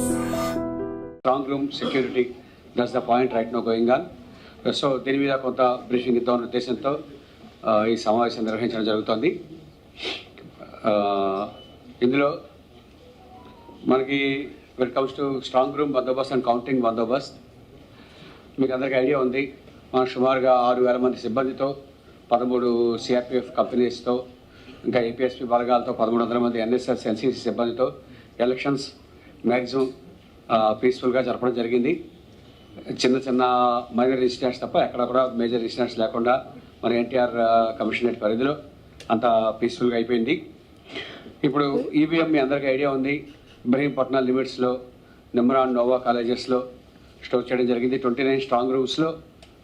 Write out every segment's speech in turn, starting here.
Strong room security that's the point right no going on so దీని మీద కొంత briefing ఇద్దామన్న ఉద్దేశంతో ఈ సమావేశం నిర్వహించడం జరుగుతోంది. ఇందులో మనకి when comes to strong room Bandobast and counting బందోబస్త్ మీకు అందరికీ ఐడియా ఉంది. మనం సుమారుగా ఆరు వేల మంది సిబ్బందితో పదమూడు సిఆర్పిఎఫ్ కంపెనీస్తో ఇంకా ఏపీఎస్పీ బలగాలతో పదమూడు వందల మంది ఎన్ఎస్ఎస్ ఎన్సీసీ సిబ్బందితో ఎలక్షన్స్ మ్యాక్సిమం పీస్ఫుల్గా జరపడం జరిగింది. చిన్న చిన్న మైనర్ ఇన్సిడెంట్స్ తప్ప ఎక్కడ కూడా మేజర్ ఇన్సిడెంట్స్ లేకుండా మన ఎన్టీఆర్ కమిషనరేట్ పరిధిలో అంత పీస్ఫుల్గా అయిపోయింది. ఇప్పుడు ఈవీఎం మీ అందరికీ ఐడియా ఉంది. ఇబ్రహీంపట్నం లిమిట్స్లో నిమ్రాన్ నోవా కాలేజెస్లో స్టోర్ చేయడం జరిగింది. ట్వంటీ నైన్ స్ట్రాంగ్ రూమ్స్లో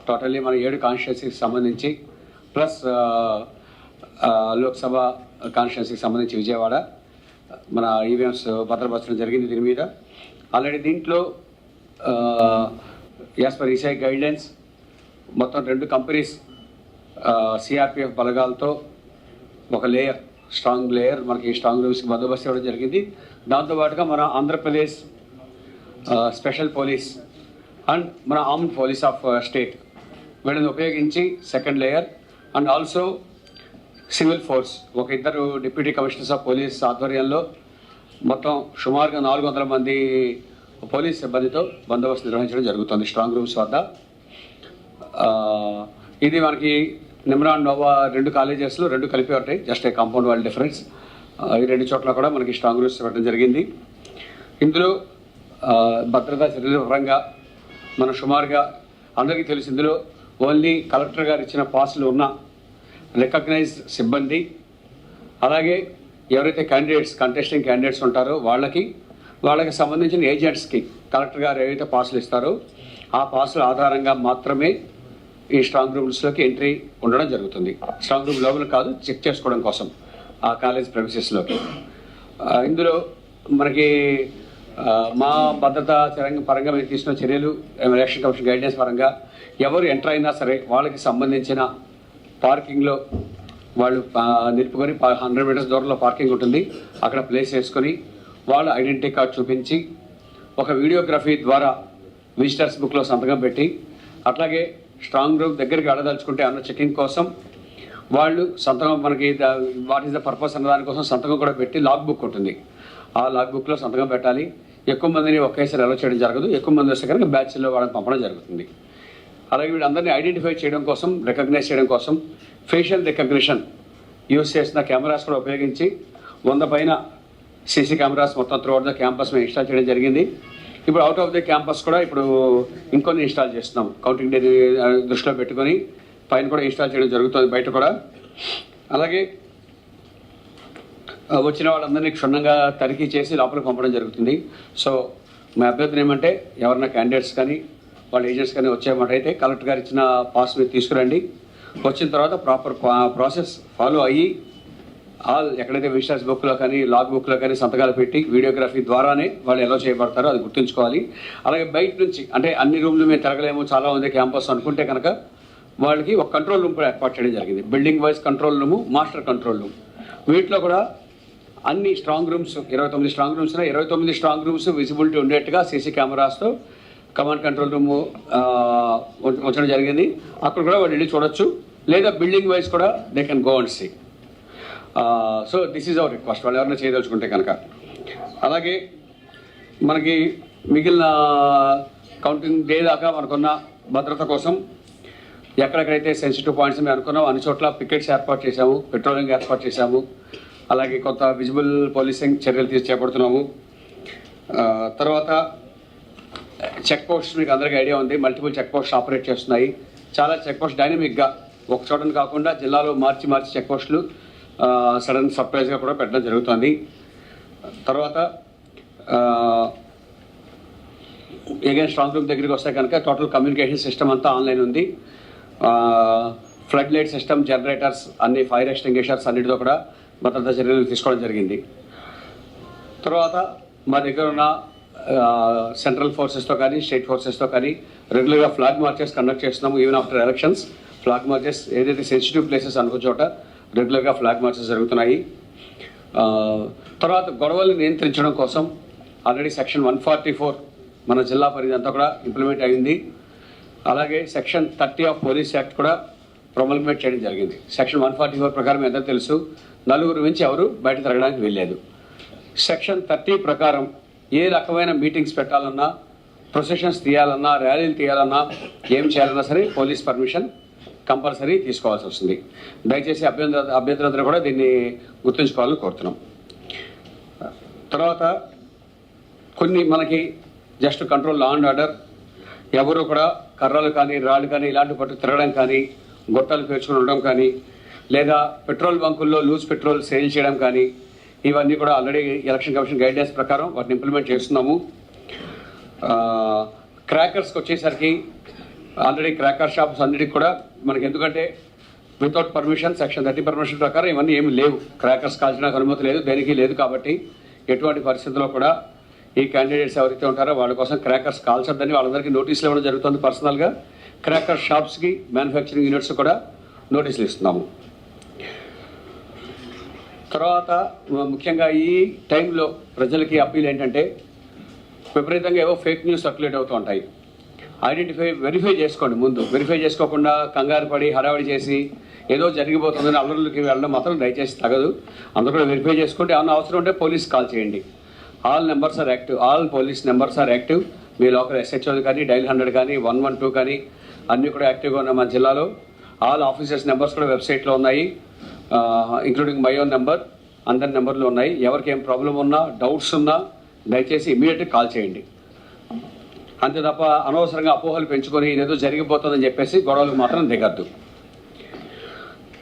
టోటల్లీ మన ఏడు కాన్స్టిట్యున్సీకి సంబంధించి ప్లస్ లోక్సభ కాన్స్టిట్యున్సీకి సంబంధించి విజయవాడ మన ఈవెంట్స్ భద్రపరచడం జరిగింది దీని మీద. ఆల్రెడీ దీంట్లో యాజ్ పర్ ఈసఐ గైడ్లైన్స్ మొత్తం రెండు కంపెనీస్ సిఆర్పిఎఫ్ బలగాలతో ఒక లేయర్ స్ట్రాంగ్ లేయర్ మనకి స్ట్రాంగ్ రూమ్స్కి బందోబస్తు ఇవ్వడం జరిగింది. దాంతోపాటుగా మన ఆంధ్రప్రదేశ్ స్పెషల్ పోలీస్ అండ్ మన ఆర్మ్డ్ పోలీస్ ఆఫ్ స్టేట్ వీళ్ళని ఉపయోగించి second layer and also civil force ఒక ఇద్దరు డిప్యూటీ కమిషనర్స్ ఆఫ్ పోలీస్ ఆధ్వర్యంలో మొత్తం సుమారుగా నాలుగు వందల మంది పోలీస్ సిబ్బందితో బందోబస్తు నిర్వహించడం జరుగుతుంది స్ట్రాంగ్ రూమ్స్ వద్ద. ఇది మనకి నిమ్రాన్ నోవా రెండు కాలేజెస్లో రెండు కలిపి ఉంటాయి జస్ట్ ఏ కాంపౌండ్ వాళ్ళ డిఫరెన్స్. ఈ రెండు చోట్ల కూడా మనకి స్ట్రాంగ్ రూమ్స్ పెట్టడం జరిగింది. ఇందులో భద్రతా చర్యల పరంగా మనం సుమారుగా అందరికీ తెలుసు. ఇందులో ఓన్లీ కలెక్టర్ గారు ఇచ్చిన పాసులు ఉన్న రికగ్నైజ్ సిబ్బంది అలాగే ఎవరైతే క్యాండిడేట్స్ కంటెస్టింగ్ క్యాండిడేట్స్ ఉంటారో వాళ్ళకి వాళ్ళకి సంబంధించిన ఏజెంట్స్కి కలెక్టర్ గారు ఏవైతే పాసులు ఇస్తారో ఆ పాసుల ఆధారంగా మాత్రమే ఈ స్ట్రాంగ్ రూమ్స్లోకి ఎంట్రీ ఉండడం జరుగుతుంది. స్ట్రాంగ్ రూమ్ లోపల కాదు చెక్ చేసుకోవడం కోసం ఆ కాలేజ్ ప్రొఫెసెస్లోకి ఇందులో మనకి మా భద్రతా చరంగ పరంగా మేము తీసుకున్న చర్యలు ఎలక్షన్ కమిషన్ గైడెన్స్ పరంగా ఎవరు ఎంటర్ అయినా సరే వాళ్ళకి సంబంధించిన పార్కింగ్లో వాళ్ళు నిలుపుకొని హండ్రెడ్ మీటర్స్ దూరంలో పార్కింగ్ ఉంటుంది. అక్కడ ప్లేస్ చేసుకొని వాళ్ళ ఐడెంటిటీ కార్డ్ చూపించి ఒక వీడియోగ్రఫీ ద్వారా విజిటర్స్ బుక్లో సంతకం పెట్టి అట్లాగే స్ట్రాంగ్ రూమ్ దగ్గరికి అడదలుచుకుంటే అన్న చెకింగ్ కోసం వాళ్ళు సంతకం మనకి వాట్ ఈస్ ద పర్పస్ అన్న దానికోసం సంతకం కూడా పెట్టి లాగ్ బుక్ ఉంటుంది. ఆ లాగ్ బుక్లో సంతకం పెట్టాలి. ఎక్కువ మందిని ఒకేసారి అలో చేయడం జరగదు. ఎక్కువ మంది వస్తే కనుక బ్యాచ్లో వాళ్ళని పంపడం జరుగుతుంది. అలాగే వీళ్ళందరినీ ఐడెంటిఫై చేయడం కోసం రికగ్నైజ్ చేయడం కోసం ఫేషియల్ రికగ్నిషన్ యూస్ చేసిన కెమెరాస్ కూడా ఉపయోగించి వంద పైన సీసీ కెమెరాస్ మొత్తం త్రూఅవుట్ ద క్యాంపస్ మేము ఇన్స్టాల్ చేయడం జరిగింది. ఇప్పుడు అవుట్ ఆఫ్ ది క్యాంపస్ కూడా ఇప్పుడు ఇంకొన్ని ఇన్స్టాల్ చేస్తున్నాం. కౌంటింగ్ డే దృష్టిలో పెట్టుకొని పైన కూడా ఇన్స్టాల్ చేయడం జరుగుతుంది బయట కూడా. అలాగే వచ్చిన వాళ్ళందరినీ క్షుణ్ణంగా తనిఖీ చేసి లోపలికి పంపడం జరుగుతుంది. సో మా అభ్యర్థన ఏమంటే ఎవరైనా క్యాండిడేట్స్ కానీ వాళ్ళ ఏజెంట్స్ కానీ వచ్చేమాట అయితే కలెక్టర్ గారు ఇచ్చిన పాస్ మీరు తీసుకురండి. వచ్చిన తర్వాత ప్రాపర్ ప్రాసెస్ ఫాలో అయ్యి ఆల్ ఎక్కడైతే విజిటర్స్ బుక్లో కానీ లాగ్ బుక్లో కానీ సంతకాలు పెట్టి వీడియోగ్రఫీ ద్వారానే వాళ్ళు ఎలా చేయబడతారో అది గుర్తుంచుకోవాలి. అలాగే బయట నుంచి అంటే అన్ని రూమ్లు మేము తిరగలేము చాలా ఉంది క్యాంపస్ అనుకుంటే కనుక వాళ్ళకి ఒక కంట్రోల్ రూమ్ కూడా ఏర్పాటు చేయడం జరిగింది. Building wise control room master control room వీటిలో కూడా అన్ని స్ట్రాంగ్ రూమ్స్ ఇరవై తొమ్మిది స్ట్రాంగ్ రూమ్స్ ఇరవై తొమ్మిది స్ట్రాంగ్ రూమ్స్ విజిబిలిటీ ఉండేట్టుగా సీసీ కెమెరాస్తో కమాండ్ కంట్రోల్ రూమ్ ఉంచడం జరిగింది. అక్కడ కూడా వాళ్ళు వెళ్ళి చూడొచ్చు. లేదా బిల్డింగ్ వైజ్ కూడా they can go and see so this is our request వాళ్ళు ఎవరైనా చేయదలుచుకుంటే కనుక. అలాగే మనకి మిగిలిన కౌంటింగ్ డే దాకా మనకున్న భద్రత కోసం ఎక్కడెక్కడైతే సెన్సిటివ్ పాయింట్స్ మేము అనుకున్నాం అన్ని చోట్ల పికెట్స్ ఏర్పాటు చేశాము పెట్రోలింగ్ ఏర్పాటు చేశాము అలాగే కొంత విజిబుల్ పోలీసింగ్ చర్యలు తీసి చేపడుతున్నాము తర్వాత చెక్ పోస్ట్ మీకు అందరికీ ఐడియా ఉంది. మల్టిపుల్ చెక్ పోస్ట్ ఆపరేట్ చేస్తున్నాయి. చాలా చెక్ పోస్ట్ డైనమిక్గా ఒక చోటని కాకుండా జిల్లాలో మార్చి మార్చి చెక్ పోస్టులు సడన్ సర్ప్రైజ్గా కూడా పెట్టడం జరుగుతుంది. తర్వాత ఎగైన్ స్ట్రాంగ్ రూమ్ దగ్గరికి వస్తే కనుక టోటల్ కమ్యూనికేషన్ సిస్టమ్ అంతా ఆన్లైన్ ఉంది. ఫ్లడ్ లైట్ సిస్టమ్ జనరేటర్స్ అన్ని ఫైర్ ఎక్స్టింగ్విషర్స్ అన్నిటితో కూడా భద్రతా చర్యలు తీసుకోవడం జరిగింది. తర్వాత మా దగ్గర ఉన్న సెంట్రల్ ఫోర్సెస్తో కానీ స్టేట్ ఫోర్సెస్తో కానీ రెగ్యులర్గా ఫ్లాగ్ మార్చెస్ కండక్ట్ చేస్తున్నాము even after elections flag marches ఏదైతే సెన్సిటివ్ ప్లేసెస్ అనుకో చోట రెగ్యులర్గా ఫ్లాగ్ మార్చెస్ జరుగుతున్నాయి. తర్వాత గొడవలు నియంత్రించడం కోసం already section one forty four మన జిల్లా పరిధి అంతా కూడా ఇంప్లిమెంట్ అయింది. అలాగే section thirty of police act కూడా ప్రొమల్గేట్ చేయడం జరిగింది. సెక్షన్ వన్ ఫార్టీ ఫోర్ ప్రకారం ఎంత తెలుసు. నలుగురు నుంచి ఎవరు బయట తిరగడానికి వెళ్ళలేదు సెక్షన్ థర్టీ ప్రకారం ఏ రకమైన మీటింగ్స్ పెట్టాలన్నా ప్రొసెషన్స్ తీయాలన్నా ర్యాలీలు తీయాలన్నా ఏం చేయాలన్నా సరే పోలీస్ పర్మిషన్ కంపల్సరీ తీసుకోవాల్సి వస్తుంది. దయచేసి అభ్యంతర అభ్యంతరందరూ కూడా దీన్ని గుర్తుంచుకోవాలని కోరుతున్నాం. తర్వాత కొన్ని మనకి just control law and order ఎవరు కూడా కర్రలు కానీ రాళ్ళు కానీ ఇలాంటి పట్టు తిరగడం కానీ గొట్టాలు పేర్చుకుని ఉండడం కానీ లేదా పెట్రోల్ బంకుల్లో లూజ్ పెట్రోల్ సేల్ చేయడం కానీ ఇవన్నీ కూడా ఆల్రెడీ ఎలక్షన్ కమిషన్ గైడ్లైన్స్ ప్రకారం వాటిని ఇంప్లిమెంట్ చేస్తున్నాము. క్రాకర్స్కి వచ్చేసరికి ఆల్రెడీ క్రాకర్ షాప్స్ అన్నిటికి కూడా మనకి ఎందుకంటే without permission section thirty permission ప్రకారం ఇవన్నీ ఏమి లేవు. క్రాకర్స్ కాల్చడానికి అనుమతి లేదు దేనికి లేదు కాబట్టి ఎటువంటి పరిస్థితుల్లో కూడా ఈ క్యాండిడేట్స్ ఎవరైతే ఉంటారో వాళ్ళ కోసం క్రాకర్స్ కాల్చొద్దని వాళ్ళందరికీ నోటీసులు ఇవ్వడం జరుగుతుంది పర్సనల్గా క్రాకర్ షాప్స్కి మ్యానుఫ్యాక్చరింగ్ యూనిట్స్ కూడా నోటీసులు ఇస్తున్నాము. తర్వాత ముఖ్యంగా ఈ టైంలో ప్రజలకి అప్పీల్ ఏంటంటే విపరీతంగా ఏవో ఫేక్ న్యూస్ సర్క్యులేట్ అవుతూ ఉంటాయి. ఐడెంటిఫై వెరిఫై చేసుకోండి ముందు. వెరిఫై చేసుకోకుండా కంగారు పడి హడావిడి చేసి ఏదో జరిగిపోతుందని అల్లర్లకి వెళ్ళడం మాత్రం దయచేసి తగదు. అందరూ కూడా వెరిఫై చేసుకోండి. ఏమన్నా అవసరం ఉంటే పోలీస్ కాల్ చేయండి. All numbers are active. All police numbers are active. Me local SHO కానీ డైల్ హండ్రెడ్ కానీ వన్ వన్ టూ కానీ అన్నీ కూడా యాక్టివ్గా ఉన్నాయి మన జిల్లాలో. ఆల్ ఆఫీసర్స్ నెంబర్స్ కూడా వెబ్సైట్లో ఉన్నాయి. ఇంక్లూడింగ్ మై ఓన్ నెంబర్ అందరి నెంబర్లు ఉన్నాయి. ఎవరికి ఏం ప్రాబ్లం ఉన్నా డౌట్స్ ఉన్నా దయచేసి ఇమీడియట్గా కాల్ చేయండి. అంతే తప్ప అనవసరంగా అపోహలు పెంచుకొని ఇదేదో జరిగిపోతుందని చెప్పేసి గొడవలకు మాత్రం దిగద్దు.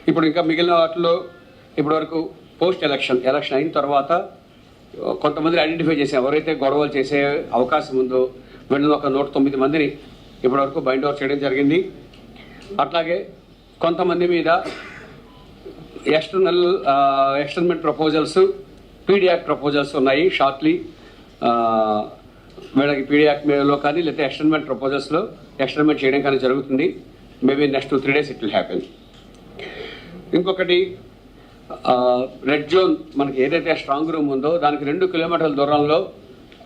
ఇప్పుడు ఇంకా మిగిలిన వాటిలో ఇప్పటివరకు పోస్ట్ ఎలక్షన్ ఎలక్షన్ అయిన తర్వాత కొంతమంది ఐడెంటిఫై చేసే ఎవరైతే గొడవలు చేసే అవకాశం ఉందో వీళ్ళని ఒక నూట తొమ్మిది మందిని ఇప్పటివరకు బైండ్ చేయడం జరిగింది. అట్లాగే కొంతమంది మీద external externment proposals PD Act proposals ఉన్నాయి షార్ట్లీ మేడం పీడియాక్లో కానీ లేకపోతే ఎక్స్టర్నమెంట్ ప్రపోజల్స్లో ఎక్స్టర్నమెంట్ చేయడం కానీ జరుగుతుంది. Maybe next two three days it will happen ఇంకొకటి uh, రెడ్ జోన్ మనకి ఏదైతే స్ట్రాంగ్ రూమ్ ఉందో దానికి రెండు కిలోమీటర్ల దూరంలో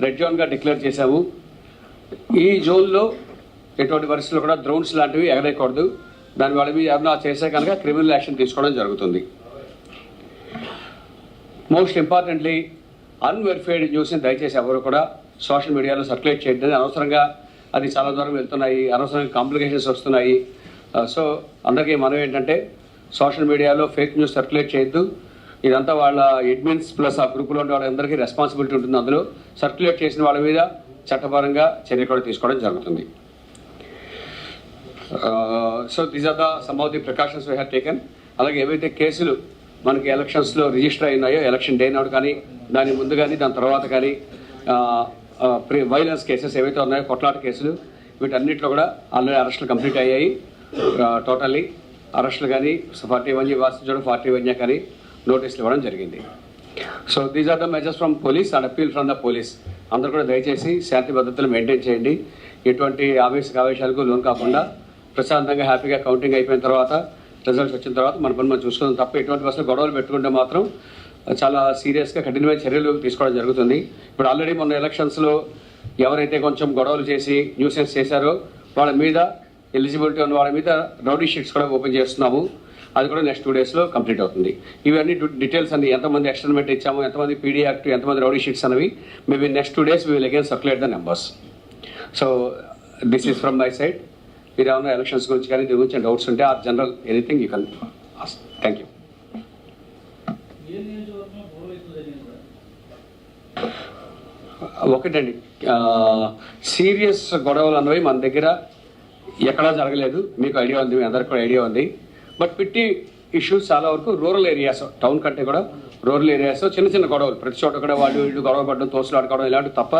రెడ్ జోన్గా డిక్లేర్ చేశాము. ఈ జోన్లో ఎటువంటి పరిస్థితుల్లో కూడా డ్రోన్స్ లాంటివి ఎగరేయకూడదు. దాని వాళ్ళ మీద ఏమన్నా చేస్తే కనుక క్రిమినల్ యాక్షన్ తీసుకోవడం జరుగుతుంది. మోస్ట్ ఇంపార్టెంట్లీ అన్వెరిఫైడ్ న్యూస్ని దయచేసి ఎవరు కూడా సోషల్ మీడియాలో సర్క్యులేట్ చేయడం అనవసరంగా అది చాలా దూరం వెళ్తున్నాయి అనవసరంగా కాంప్లికేషన్స్ వస్తున్నాయి. Uh, సో అందరికీ మనం ఏంటంటే సోషల్ మీడియాలో ఫేక్ న్యూస్ సర్క్యులేట్ చేయొద్దు. ఇదంతా వాళ్ళ అడ్మిన్స్ ప్లస్ ఆ గ్రూపులో ఉండే వాళ్ళందరికీ రెస్పాన్సిబిలిటీ ఉంటుంది. అందులో సర్క్యులేట్ చేసిన వాళ్ళ మీద చట్టపరంగా చర్య కూడా తీసుకోవడం జరుగుతుంది. So these are the some of the precautions we have taken అలాగే ఏవైతే కేసులు మనకి ఎలక్షన్స్లో రిజిస్టర్ అయినాయో ఎలక్షన్ డే నాడు కానీ దాని ముందు కానీ దాని తర్వాత కానీ వైలెన్స్ కేసెస్ ఏవైతే ఉన్నాయో కొట్లాట కేసులు వీటన్నిటిలో కూడా ఆల్రెడీ అరెస్టులు కంప్లీట్ అయ్యాయి. టోటల్లీ అరెస్టులు కానీ ఫార్టీ వన్ వాసించడం ఫార్టీ వన్ కానీ నోటీసులు ఇవ్వడం జరిగింది. So these are the measures from police and appeal from the police అందరూ కూడా దయచేసి శాంతి భద్రతలు మెయింటైన్ చేయండి. ఎటువంటి ఆవేశ ఆవేశాలకు లోన్ కాకుండా ప్రశాంతంగా హ్యాపీగా కౌంటింగ్ అయిపోయిన తర్వాత రిజల్ట్స్ వచ్చిన తర్వాత మన పని మనం చూసుకుందాం తప్ప ఎటువంటి బస్సులు గొడవలు పెట్టుకుంటే మాత్రం చాలా సీరియస్గా కఠినమైన చర్యలు తీసుకోవడం జరుగుతుంది. ఇప్పుడు ఆల్రెడీ మొన్న ఎలక్షన్స్లో ఎవరైతే కొంచెం గొడవలు చేసి న్యూసెన్స్ చేశారో వాళ్ళ మీద ఎలిజిబిలిటీ ఉన్న వాళ్ళ మీద రౌడీ షీట్స్ కూడా ఓపెన్ చేస్తున్నాము. అది కూడా నెక్స్ట్ టూ డేస్లో కంప్లీట్ అవుతుంది. ఇవన్నీ డీటెయిల్స్ అన్ని ఎంతమంది ఎక్స్టర్మెంట్ ఇచ్చాము ఎంతమంది పీడీ యాక్ట్ ఎంతమంది రౌడీ షీట్స్ అనేవి maybe next two days we will again circulate the numbers so this is from my side మీరు ఏమైనా ఎలక్షన్స్ గురించి కానీ దీని గురించి డౌట్స్ ఉంటే or general anything you can thank you. ఒకటండి సీరియస్ గొడవలు అన్నవి మన దగ్గర ఎక్కడా జరగలేదు. మీకు ఐడియా ఉంది మీ అందరికి కూడా ఐడియా ఉంది. బట్ పిట్టి ఇష్యూస్ చాలా వరకు రూరల్ ఏరియాస్ టౌన్ కంటే కూడా రూరల్ ఏరియాస్ చిన్న చిన్న గొడవలు. ప్రతి చోట కూడా వాళ్ళు వీళ్ళు గొడవ పడడం తోసులు ఆడుకోవడం ఇలాంటివి తప్ప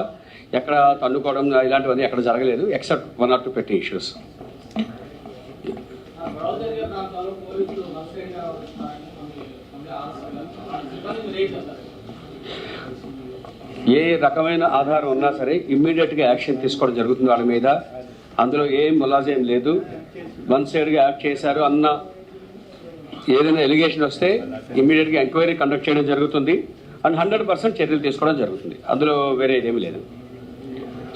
ఎక్కడ తన్నుకోవడం ఇలాంటివన్నీ ఎక్కడ జరగలేదు ఎక్సెప్ట్ వన్ ఆర్ టూ పెట్టి ఇష్యూస్ ఆ గొడవ జరిగే ప్రాంతాల్లో పోలీసులు నక్సలైట్గా వస్తున్నారని మనకి మనకి ఆలోచన సిబ్బంది మీరు ఏ రకమైన ఆధారం ఉన్నా సరే ఇమ్మీడియట్గా యాక్షన్ తీసుకోవడం జరుగుతుంది వాళ్ళ మీద. అందులో ఏం ములాజేం లేదు. వన్ సైడ్గా యాక్ట్ చేశారు అన్న ఏదైనా ఎలిగేషన్ వస్తే ఇమ్మీడియట్గా ఎంక్వైరీ కండక్ట్ చేయడం జరుగుతుంది. అండ్ హండ్రెడ్ పర్సెంట్ చర్యలు తీసుకోవడం జరుగుతుంది. అందులో వేరే ఏమి లేదు.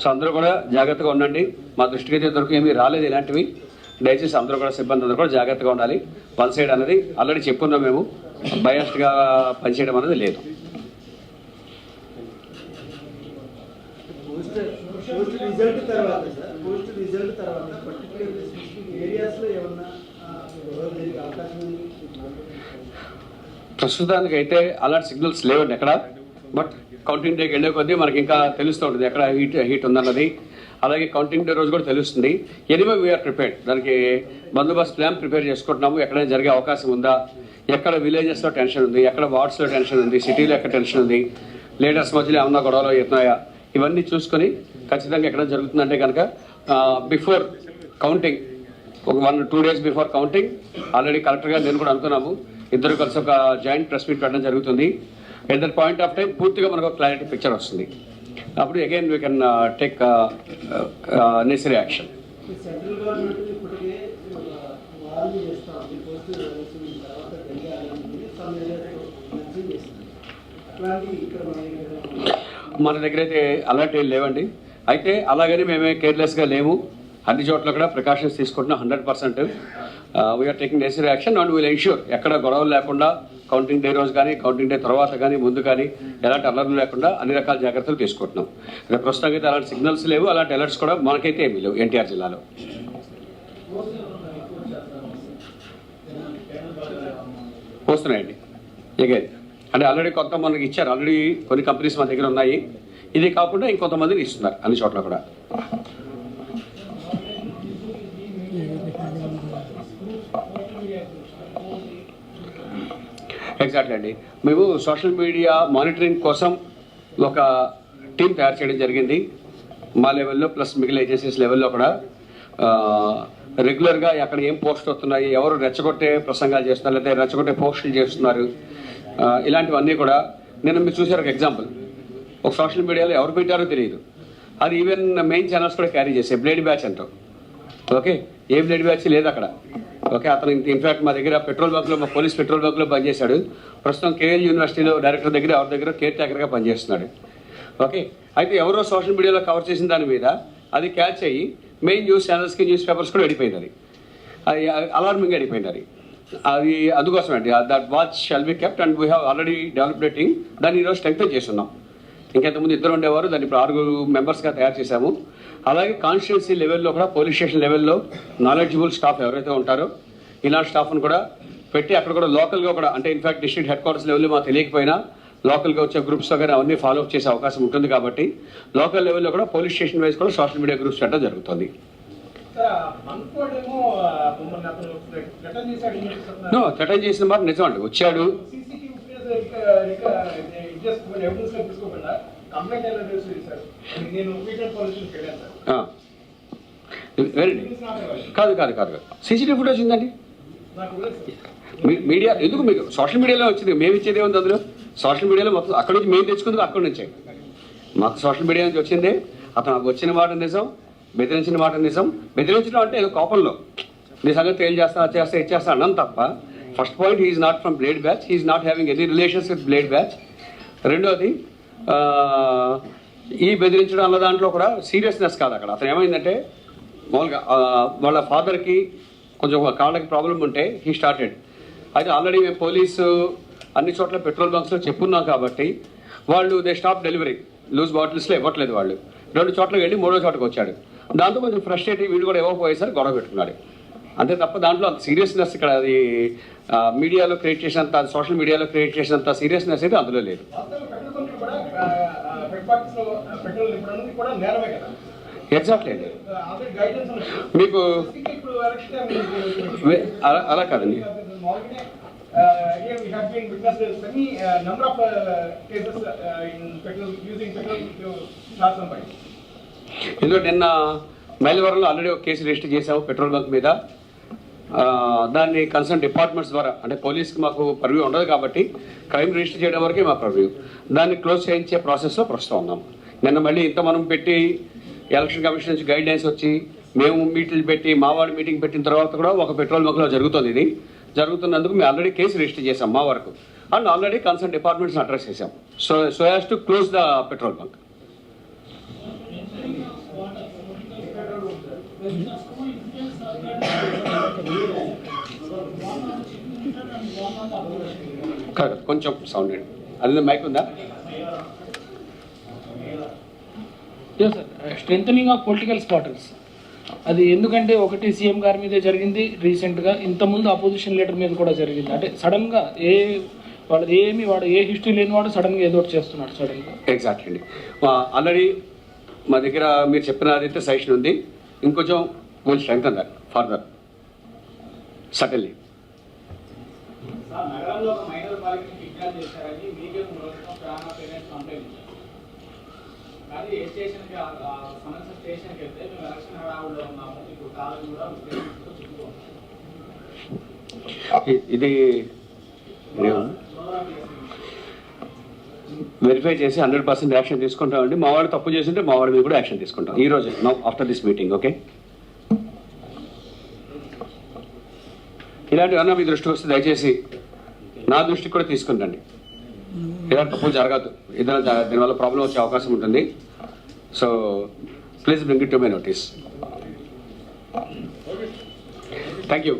సో అందరూ కూడా జాగ్రత్తగా ఉండండి. మా దృష్టికి అయితే దొరకు ఏమీ రాలేదు ఇలాంటివి. దయచేసి అందరూ కూడా సిబ్బంది అందరూ కూడా జాగ్రత్తగా ఉండాలి. వన్ సైడ్ అనేది ఆల్రెడీ చెప్పున్నాం మేము. బయాస్డ్గా పనిచేయడం అనేది లేదు. పోస్ట్ పోస్ట్ రిజల్ట్ తర్వాత సార్. పోస్ట్ రిజల్ట్ తర్వాత పర్టికులర్ స్పెసిఫిక్ ఏరియాస్లో ఏమన్నా ఆ, గొడవలు జరిగే అవకాశం ఉంది? ప్రస్తుతానికి అయితే అలాంటి సిగ్నల్స్ లేవండి ఎక్కడ. బట్ కౌంటింగ్ డేకి వెళ్ళే కొద్దీ మనకి ఇంకా తెలుస్తూ ఉంటుంది ఎక్కడ హీట్ హీట్ ఉందన్నది. అలాగే కౌంటింగ్ డే రోజు కూడా తెలుస్తుంది. ఎనివే వీఆర్ ప్రిపేర్డ్ దానికి బందోబస్తు ప్లాన్ ప్రిపేర్ చేసుకుంటున్నాము. ఎక్కడైనా జరిగే అవకాశం ఉందా? ఎక్కడ విలేజెస్లో టెన్షన్ ఉంది? ఎక్కడ వార్డ్స్లో టెన్షన్ ఉంది? సిటీలో ఎక్కడ టెన్షన్ ఉంది? లీడర్స్ మధ్యలో ఏమన్నా గొడవలు అవుతున్నాయా? ఇవన్నీ చూసుకొని ఖచ్చితంగా ఎక్కడ జరుగుతుందంటే కనుక బిఫోర్ కౌంటింగ్ ఒక one two days before counting already కలెక్టర్గా నేను కూడా అనుకున్నాము. ఇద్దరు కలిసి ఒక జాయింట్ ప్రెస్ మీట్ పెట్టడం జరుగుతుంది. At that point of time పూర్తిగా మనకు క్లారిటీ పిక్చర్ వస్తుంది. అప్పుడు again we can take necessary action మన దగ్గర అయితే అలాంటివి లేవండి. అయితే అలాగని మేమే కేర్లెస్గా లేవు అన్ని చోట్ల కూడా ప్రికాషన్స్ తీసుకుంటున్నాం hundred percent we're taking necessary action and we'll ensure ఎక్కడ గొడవలు లేకుండా కౌంటింగ్ డే రోజు కానీ కౌంటింగ్ డే తర్వాత కానీ ముందు కానీ ఎలాంటి అలర్ట్లు లేకుండా అన్ని రకాల జాగ్రత్తలు తీసుకుంటున్నాం. రేపు ప్రస్తుతానికి అయితే అలాంటి సిగ్నల్స్ లేవు అలాంటి అలర్ట్స్ కూడా మనకైతే ఏమీ లేవు ఎన్టీఆర్ జిల్లాలో. వస్తున్నాయండి. ఎగైన్ అంటే ఆల్రెడీ కొంత మనకి ఇచ్చారు ఆల్రెడీ కొన్ని కంపెనీస్ మన దగ్గర ఉన్నాయి. ఇది కాకుండా ఇంకొంతమందిని ఇస్తున్నారు అన్ని చోట్ల కూడా. ఎగ్జాక్ట్లీ అండి మేము సోషల్ మీడియా మానిటరింగ్ కోసం ఒక టీం తయారు చేయడం జరిగింది. మా లెవెల్లో ప్లస్ మిగిలిన ఏజెన్సీస్ లెవెల్లో కూడా రెగ్యులర్గా అక్కడ ఏం పోస్ట్ వస్తున్నాయి ఎవరు రెచ్చగొట్టే ప్రసంగాలు చేస్తున్నారు లేదా రెచ్చగొట్టే పోస్టులు చేస్తున్నారు ఇలాంటివన్నీ కూడా నేను మీరు చూసారు ఒక ఎగ్జాంపుల్ ఒక సోషల్ మీడియాలో ఎవరు పెట్టారో తెలియదు. అది ఈవెన్ మెయిన్ ఛానల్స్ కూడా క్యారీ చేసే బ్లేడ్ బ్యాచ్ అంటాం. ఓకే ఏం బ్లడ్ బ్యాచ్ లేదు అక్కడ. ఓకే అతను ఇన్ఫాక్ట్ మా దగ్గర పెట్రోల్ బంక్లో మా పోలీస్ పెట్రోల్ బంక్లో పనిచేశాడు. ప్రస్తుతం కేఎల్ యూనివర్సిటీలో డైరెక్టర్ దగ్గర ఎవరి దగ్గర కేర్ టేకర్గా పనిచేస్తున్నాడు. ఓకే అయితే ఎవరో సోషల్ మీడియాలో కవర్ చేసిన దాని మీద అది క్యాచ్ అయ్యి మెయిన్ న్యూస్ ఛానల్స్కి న్యూస్ పేపర్స్ కూడా వెళ్ళిపోయింది అది. అది అలార్మింగ్ వెళ్ళిపోయింది అది. అది అందుకోసం అండి that watch shall be kept and we have already developed team దాన్ని ఈరోజు స్ట్రెంగ్తన్ చేస్తున్నాం. ఇంకెంతమంది ఇద్దరు ఉండేవారు దాన్ని ఇప్పుడు ఆరుగురు మెంబర్స్గా తయారు చేశాము. అలాగే కాన్స్టిట్యున్సీ లెవెల్లో కూడా పోలీస్ స్టేషన్ లెవెల్లో నాలెడ్జబుల్ స్టాఫ్ ఎవరైతే ఉంటారో ఇలాంటి స్టాఫ్ను కూడా పెట్టి అక్కడ కూడా లోకల్గా కూడా అంటే ఇన్ఫాక్ట్ డిస్ట్రిక్ట్ హెడ్ క్వార్టర్స్ లెవెల్లో మాకు తెలియకపోయినా లోకల్గా వచ్చే గ్రూప్స్తో కానీ అవన్నీ ఫాలో అప్ చేసే అవకాశం ఉంటుంది కాబట్టి లోకల్ లెవెల్లో కూడా పోలీస్ స్టేషన్ వైజ్ కూడా సోషల్ మీడియా గ్రూప్స్ పెట్టడం జరుగుతుంది. థ్రెటన్ చేసిన మాట నిజం అండి. వచ్చాడు. కంప్లైంట్ నేను వెళ్ళాను వెరీ కాదు కాదు కాదు కాదు. సీసీటీవీ ఫుటేజ్ ఉందండి. మీడియా ఎందుకు మీకు సోషల్ మీడియాలో వచ్చింది? మేము ఇచ్చేది ఏముంది అందులో? సోషల్ మీడియాలో మొత్తం అక్కడ నుంచి మేము తెచ్చుకుంది అక్కడ నుంచే. మాకు సోషల్ మీడియా నుంచి వచ్చింది. అతను వచ్చిన మాట నిజం బెదిరించిన మాట నిజం. బెదిరించడం అంటే ఏదో కోపంలో. నీ సంగతి ఏం చేస్తా చేస్తా ఇచ్చేస్తా అన్నం తప్ప. First point he's not from blade batch he's not having any relations with blade batch రెండోది ఈ బెదిరించడం అన్న దాంట్లో కూడా సీరియస్నెస్ కాదు అక్కడ. అతను ఏమైందంటే మామూలుగా వాళ్ళ ఫాదర్కి కొంచెం కాళ్ళకి ప్రాబ్లం ఉంటే హీ స్టార్టెడ్. అయితే ఆల్రెడీ మేము పోలీసు అన్ని చోట్ల పెట్రోల్ బంక్స్లో చెప్పున్నాం కాబట్టి వాళ్ళు దే స్టాప్ డెలివరీ. లూజ్ బాటిల్స్లో ఇవ్వట్లేదు వాళ్ళు. రెండు చోట్లకి వెళ్ళి మూడో చోటకి వచ్చాడు. దాంతో కొంచెం ఫ్రస్ట్రేట్ వీడు కూడా ఇవ్వకపోయేసరి గొడవ పెట్టుకున్నాడు. అంతే తప్ప దాంట్లో అంత సీరియస్నెస్ ఇక్కడ అది మీడియాలో క్రియేట్ చేసినంత సోషల్ మీడియాలో క్రియేట్ చేసినంత సీరియస్నెస్ అయితే అందులో లేదు వాస్తవంగా పెట్రోల్ బంకులు కూడా హెడ్ క్వార్టర్స్లో పెట్రోల్ నింపడానికి కూడా నేరమే కదా ఎగ్జాక్ట్లీ అండి. మీకు అలా కాదండి. ఎందుకంటే నిన్న మైల్వరంలో ఆల్రెడీ ఒక కేసు రిజిస్టర్ చేసాము పెట్రోల్ బంక్ మీద. దాన్ని కన్సర్న్ డిపార్ట్మెంట్స్ ద్వారా అంటే పోలీస్కి మాకు పర్వ్యూ ఉండదు కాబట్టి క్రైమ్ రిజిస్టర్ చేయడం వరకే మా పర్వ్యూ. దాన్ని క్లోజ్ చేయించే ప్రాసెస్లో ప్రస్తుతం ఉన్నాం. నిన్న మళ్ళీ ఇంత మనం పెట్టి ఎలక్షన్ కమిషన్ నుంచి గైడ్ లైన్స్ వచ్చి మేము మీటింగ్ పెట్టి మావాడి మీటింగ్ పెట్టిన తర్వాత కూడా ఒక పెట్రోల్ బంక్లో జరుగుతుంది ఇది. జరుగుతున్నందుకు మేము ఆల్రెడీ కేసు రిజిస్టర్ చేసాం మా వరకు. అండ్ ఆల్రెడీ కన్సర్న్ డిపార్ట్మెంట్స్ని అడ్రస్ చేసాం so so as to close the petrol bunk కాదు కొంచెం సౌండ్ అండి అది మైక్ ఉందా? స్ట్రెంగ్ ఆఫ్ పొలిటికల్ స్పాటర్స్ అది ఎందుకంటే ఒకటి సీఎం గారి మీదే జరిగింది రీసెంట్గా ఇంతకుముందు అపోజిషన్ లీడర్ మీద కూడా జరిగింది. అంటే సడన్గా ఏ వాళ్ళది ఏమి వాడు ఏ హిస్టరీ లేనివాడు సడన్గా ఏదో ఒకటి చేస్తున్నాడు సడన్గా ఎగ్జాక్ట్లీ అండి ఆల్రెడీ మా దగ్గర మీరు చెప్పిన అదైతే సజెషన్ ఉంది. ఇంకొంచెం will strengthen that further suddenly ఇది వెరిఫై చేసి హండ్రెడ్ పర్సెంట్ యాక్షన్ తీసుకుంటామండి. మా వాళ్ళు తప్పు చేస్తుంటే మా వాడి మీద కూడా యాక్షన్ తీసుకుంటాం. ఈ రోజు ఆఫ్టర్ దిస్ మీటింగ్ ఓకే ఇలాంటి అన్న మీ దృష్టికి వస్తే దయచేసి నా దృష్టికి కూడా తీసుకుంటండి ఇలాంటి తప్పులు జరగదు ఏదైనా దీనివల్ల ప్రాబ్లం వచ్చే అవకాశం ఉంటుంది. So please bring it to my notice thank you